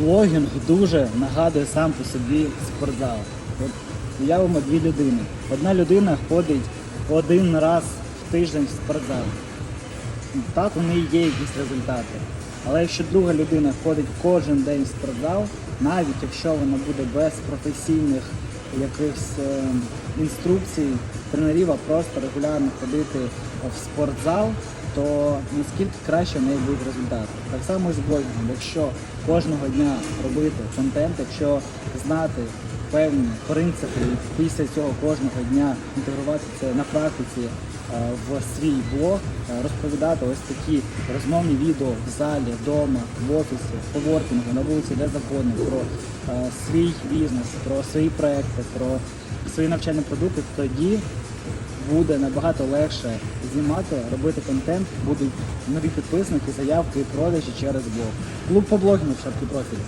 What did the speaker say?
блогінг дуже нагадує сам по собі спортзал. От уявимо дві людини. Одна людина ходить один раз в тиждень в спортзал. Так, у неї є якісь результати. Але якщо друга людина ходить кожен день в спортзал, навіть якщо вона буде без професійних якихось е, інструкцій, тренерів, а просто регулярно ходити в спортзал, то наскільки краще в неї будуть результати. Так само і з блогінгом. Якщо кожного дня робити контент, якщо знати певні принципи після цього кожного дня інтегрувати це на практиці е, в свій блог, е, розповідати ось такі розмовні відео в залі, вдома, в офісі, по воркінгу, на вулиці, де завгодно, про е, свій бізнес, про свої проекти, про свої навчальні продукти, тоді буде набагато легше знімати, робити контент, будуть нові підписники, заявки, продажі через блог. Клуб по блогінгу в шапці профілі.